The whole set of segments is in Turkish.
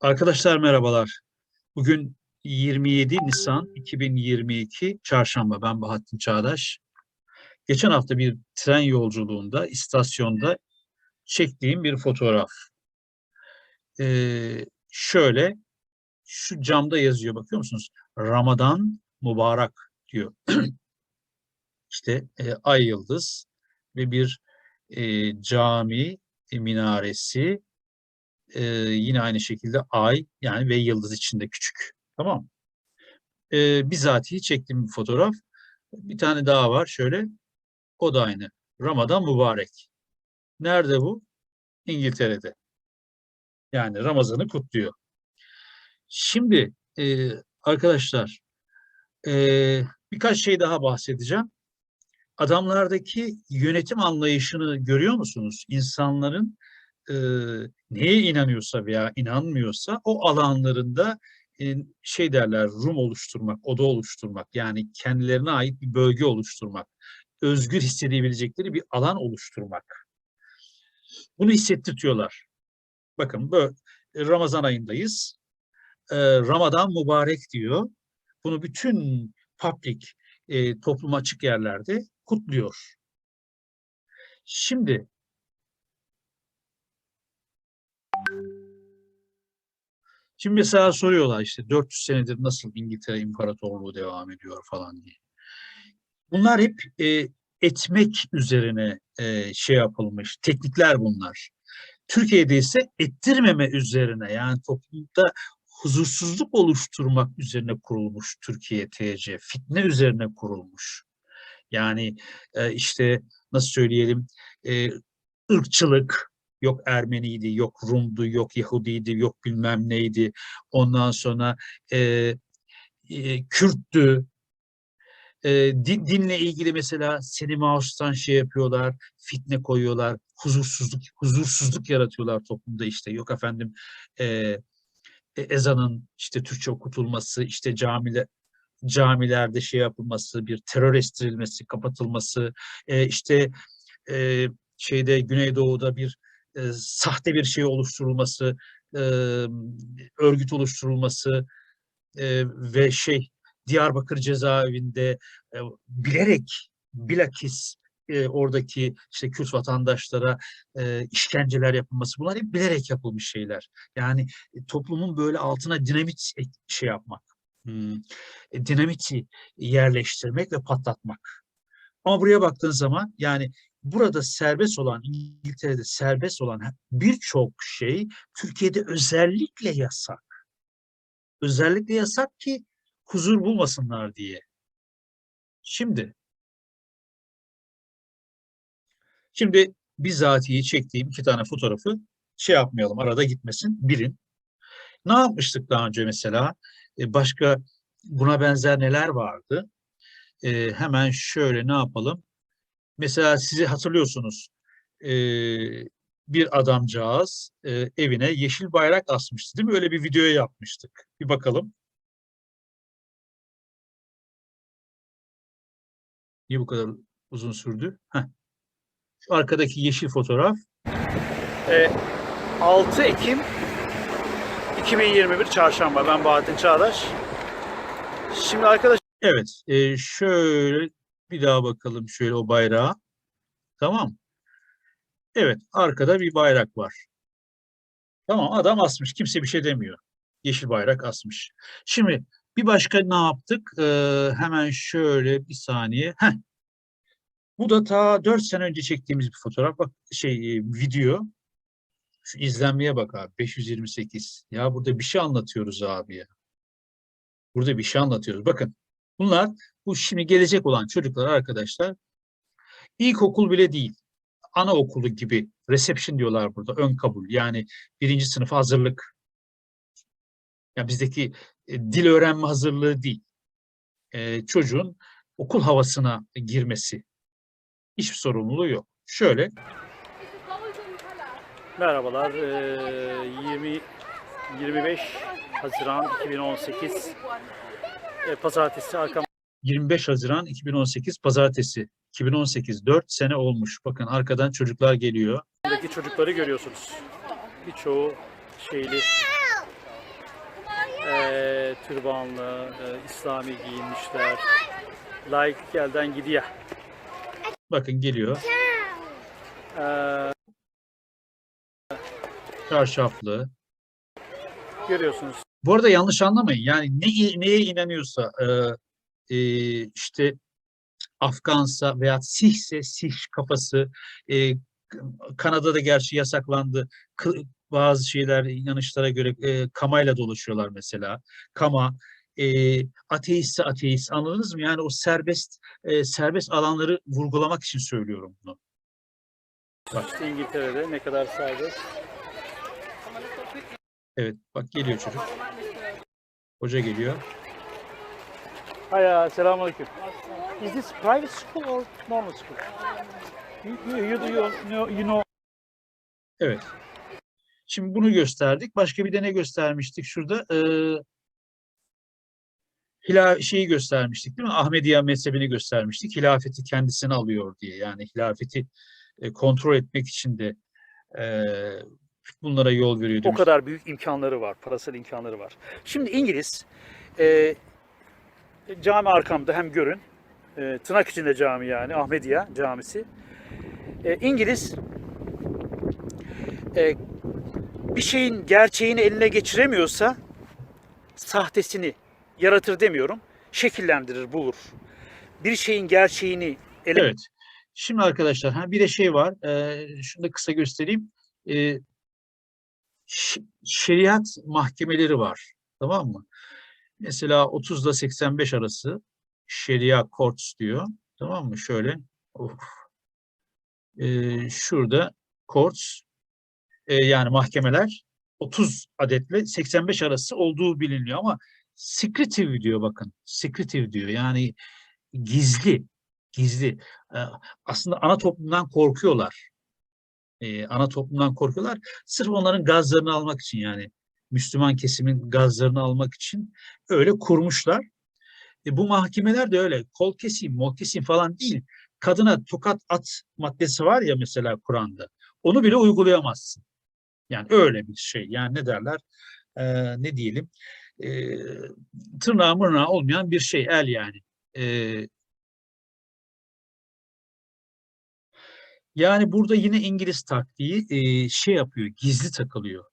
Arkadaşlar merhabalar. Bugün 27 Nisan 2022 Çarşamba. Ben Bahattin Çağdaş. Geçen hafta bir tren yolculuğunda istasyonda çektiğim bir fotoğraf. Ee, şöyle şu camda yazıyor bakıyor musunuz? Ramazan mübarek diyor. işte e, ay yıldız ve bir e, cami e, minaresi e, yine aynı şekilde ay yani ve yıldız içinde küçük. Tamam. E, bizatihi çektiğim bir fotoğraf. Bir tane daha var şöyle. O da aynı. Ramazan mübarek. Nerede bu? İngiltere'de. Yani Ramazan'ı kutluyor. Şimdi e, arkadaşlar e, birkaç şey daha bahsedeceğim. Adamlardaki yönetim anlayışını görüyor musunuz? İnsanların e, neye inanıyorsa veya inanmıyorsa o alanlarında e, şey derler Rum oluşturmak, oda oluşturmak yani kendilerine ait bir bölge oluşturmak, özgür hissedebilecekleri bir alan oluşturmak. Bunu hissettirtiyorlar. Bakın böyle Ramazan ayındayız. E, Ramazan mübarek diyor. Bunu bütün public, e, topluma açık yerlerde kutluyor. Şimdi Şimdi mesela soruyorlar işte 400 senedir nasıl İngiltere İmparatorluğu devam ediyor falan diye. Bunlar hep e, etmek üzerine e, şey yapılmış teknikler bunlar. Türkiye'de ise ettirmeme üzerine yani toplumda huzursuzluk oluşturmak üzerine kurulmuş Türkiye TC, fitne üzerine kurulmuş. Yani e, işte nasıl söyleyelim e, ırkçılık, yok Ermeniydi, yok Rum'du, yok Yahudiydi, yok bilmem neydi. Ondan sonra e, e, Kürttü. E, din, dinle ilgili mesela Seni Maus'tan şey yapıyorlar, fitne koyuyorlar, huzursuzluk huzursuzluk yaratıyorlar toplumda işte. Yok efendim e, ezanın işte Türkçe okutulması, işte camiler camilerde şey yapılması, bir terör estirilmesi, kapatılması, e, işte e, şeyde Güneydoğu'da bir e, sahte bir şey oluşturulması, e, örgüt oluşturulması e, ve şey Diyarbakır cezaevinde e, bilerek bilakis e, oradaki işte Kürt vatandaşlara e, işkenceler yapılması bunlar hep bilerek yapılmış şeyler. Yani e, toplumun böyle altına dinamit şey yapmak, hmm, e, dinamiti yerleştirmek ve patlatmak. Ama buraya baktığın zaman yani burada serbest olan, İngiltere'de serbest olan birçok şey Türkiye'de özellikle yasak. Özellikle yasak ki huzur bulmasınlar diye. Şimdi Şimdi bizatihi çektiğim iki tane fotoğrafı şey yapmayalım, arada gitmesin, bilin. Ne yapmıştık daha önce mesela? E, başka buna benzer neler vardı? E, hemen şöyle ne yapalım? Mesela sizi hatırlıyorsunuz e, bir adamcağız e, evine yeşil bayrak asmıştı değil mi? Öyle bir video yapmıştık. Bir bakalım. Niye bu kadar uzun sürdü? Heh. Şu arkadaki yeşil fotoğraf. E, 6 Ekim 2021 Çarşamba. Ben Bahattin Çağdaş. Şimdi arkadaş Evet. E, şöyle bir daha bakalım şöyle o bayrağa. Tamam. Evet. Arkada bir bayrak var. Tamam. Adam asmış. Kimse bir şey demiyor. Yeşil bayrak asmış. Şimdi bir başka ne yaptık? Ee, hemen şöyle bir saniye. Heh. Bu da ta 4 sene önce çektiğimiz bir fotoğraf. Bak şey video. Şu izlenmeye bak abi. 528. Ya burada bir şey anlatıyoruz abi ya. Burada bir şey anlatıyoruz. Bakın bunlar bu şimdi gelecek olan çocuklar arkadaşlar ilkokul bile değil. Anaokulu gibi reception diyorlar burada. Ön kabul. Yani birinci sınıf hazırlık. Ya bizdeki e, dil öğrenme hazırlığı değil. E, çocuğun okul havasına girmesi. Hiçbir sorumluluğu yok. Şöyle merhabalar. E, 20 25 Haziran 2018 e, Pazartesi arkam 25 Haziran 2018 Pazartesi. 2018 4 sene olmuş. Bakın arkadan çocuklar geliyor. Buradaki çocukları görüyorsunuz. Birçoğu şeyli e, türbanlı, e, İslami giyinmişler. Laiklik elden gidiyor. Bakın geliyor. E, Çarşaflı. görüyorsunuz. Bu arada yanlış anlamayın. Yani ne, neye inanıyorsa e, e, işte Afgansa veya Sihse Sih kafası e, Kanada'da gerçi yasaklandı. Kı- bazı şeyler inanışlara göre e, kamayla dolaşıyorlar mesela. Kama e, ateistse ateist anladınız mı? Yani o serbest e, serbest alanları vurgulamak için söylüyorum bunu. İşte İngiltere'de ne kadar serbest. Evet bak geliyor çocuk. Hoca geliyor. Hi, uh, selamünaleyküm. Is this private school or normal school? You, you, you, you, know, you know Evet. Şimdi bunu gösterdik. Başka bir de ne göstermiştik şurada? Ee, hila şeyi göstermiştik değil mi? Ahmediye mezhebini göstermiştik. Hilafeti kendisine alıyor diye. Yani hilafeti e, kontrol etmek için de e, bunlara yol veriyor o demiş. kadar büyük imkanları var, parasal imkanları var. Şimdi İngiliz, e, cami arkamda hem görün, e, tırnak içinde cami yani Ahmediye camisi. E, İngiliz e, bir şeyin gerçeğini eline geçiremiyorsa sahtesini yaratır demiyorum, şekillendirir, bulur. Bir şeyin gerçeğini ele Evet. Şimdi arkadaşlar ha bir de şey var. E, şunu da kısa göstereyim. E, şeriat mahkemeleri var. Tamam mı? Mesela 30 ile 85 arası Şeria Courts diyor. Tamam mı? Şöyle. Of. E, şurada Courts e, yani mahkemeler 30 adetle 85 arası olduğu biliniyor ama secretive diyor bakın. Secretive diyor. Yani gizli. Gizli. E, aslında ana toplumdan korkuyorlar. E, ana toplumdan korkuyorlar. Sırf onların gazlarını almak için yani Müslüman kesimin gazlarını almak için öyle kurmuşlar. E, bu mahkemeler de öyle kol keseyim, mol keseyim falan değil. Kadına tokat at maddesi var ya mesela Kur'an'da. Onu bile uygulayamazsın. Yani öyle bir şey. Yani ne derler? E, ne diyelim? E, tırnağı mırnağı olmayan bir şey. El yani. E, Yani burada yine İngiliz taktiği e, şey yapıyor, gizli takılıyor.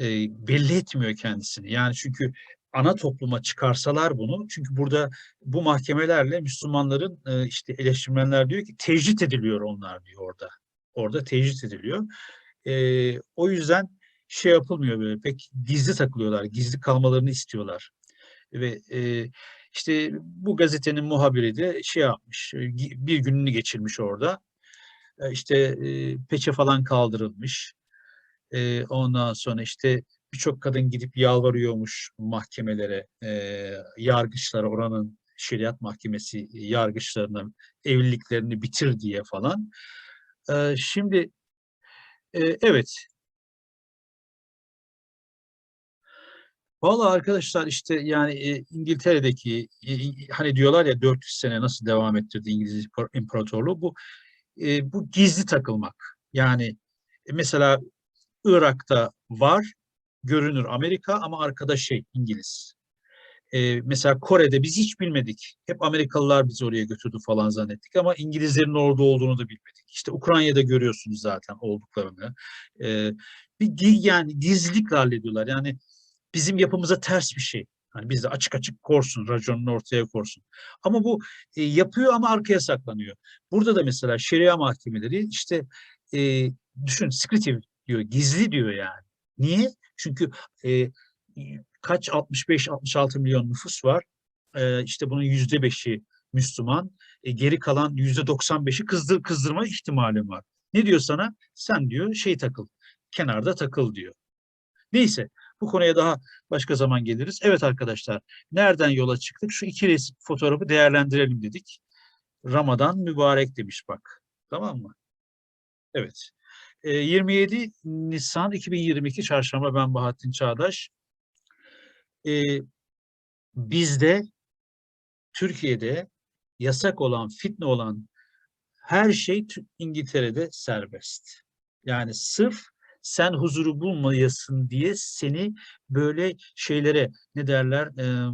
E, belli etmiyor kendisini. Yani çünkü ana topluma çıkarsalar bunu, çünkü burada bu mahkemelerle Müslümanların e, işte eleştirmenler diyor ki tecrit ediliyor onlar diyor orada. Orada tecrit ediliyor. E, o yüzden şey yapılmıyor böyle pek gizli takılıyorlar, gizli kalmalarını istiyorlar. Ve e, işte bu gazetenin muhabiri de şey yapmış, e, bir gününü geçirmiş orada işte e, peçe falan kaldırılmış. E, ondan sonra işte birçok kadın gidip yalvarıyormuş mahkemelere, e, yargıçlara, oranın şeriat mahkemesi yargıçlarına evliliklerini bitir diye falan. E, şimdi e, evet. Vallahi arkadaşlar işte yani e, İngiltere'deki e, hani diyorlar ya 400 sene nasıl devam ettirdi İngiliz İmpar- İmparatorluğu bu e, bu gizli takılmak. Yani e, mesela Irak'ta var, görünür Amerika ama arkada şey İngiliz. E, mesela Kore'de biz hiç bilmedik. Hep Amerikalılar bizi oraya götürdü falan zannettik ama İngilizlerin orada olduğunu da bilmedik. İşte Ukrayna'da görüyorsunuz zaten olduklarını. E, bir yani gizlilikle hallediyorlar. Yani bizim yapımıza ters bir şey. Hani bizde açık açık korsun, raconunu ortaya korsun. Ama bu e, yapıyor ama arkaya saklanıyor. Burada da mesela şeria mahkemeleri işte e, düşün secretive diyor, gizli diyor yani. Niye? Çünkü e, kaç 65-66 milyon nüfus var. E, işte bunun yüzde beşi Müslüman. E, geri kalan yüzde 95'i kızdır, kızdırma ihtimali var. Ne diyor sana? Sen diyor şey takıl, kenarda takıl diyor. Neyse bu konuya daha başka zaman geliriz. Evet arkadaşlar nereden yola çıktık? Şu iki resim fotoğrafı değerlendirelim dedik. Ramazan mübarek demiş bak. Tamam mı? Evet. Ee, 27 Nisan 2022 Çarşamba ben Bahattin Çağdaş. Ee, bizde Türkiye'de yasak olan, fitne olan her şey İngiltere'de serbest. Yani sırf sen huzuru bulmayasın diye seni böyle şeylere ne derler e,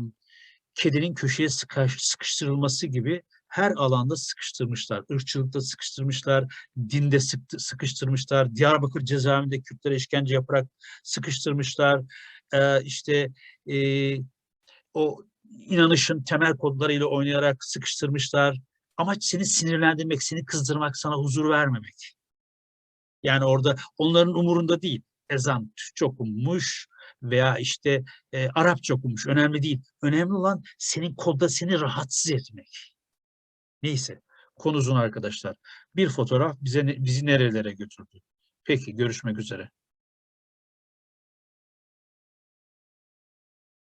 kedinin köşeye sıkaş- sıkıştırılması gibi her alanda sıkıştırmışlar. Irkçılıkta sıkıştırmışlar, dinde sıkıştırmışlar, Diyarbakır cezaevinde Kürtlere işkence yaparak sıkıştırmışlar. Ee, işte e, o inanışın temel kodlarıyla oynayarak sıkıştırmışlar. Amaç seni sinirlendirmek, seni kızdırmak, sana huzur vermemek. Yani orada onların umurunda değil. Ezan Türkçe okunmuş veya işte e, Arapça okunmuş. Önemli değil. Önemli olan senin kodda seni rahatsız etmek. Neyse. Konu uzun arkadaşlar. Bir fotoğraf bize bizi nerelere götürdü. Peki görüşmek üzere.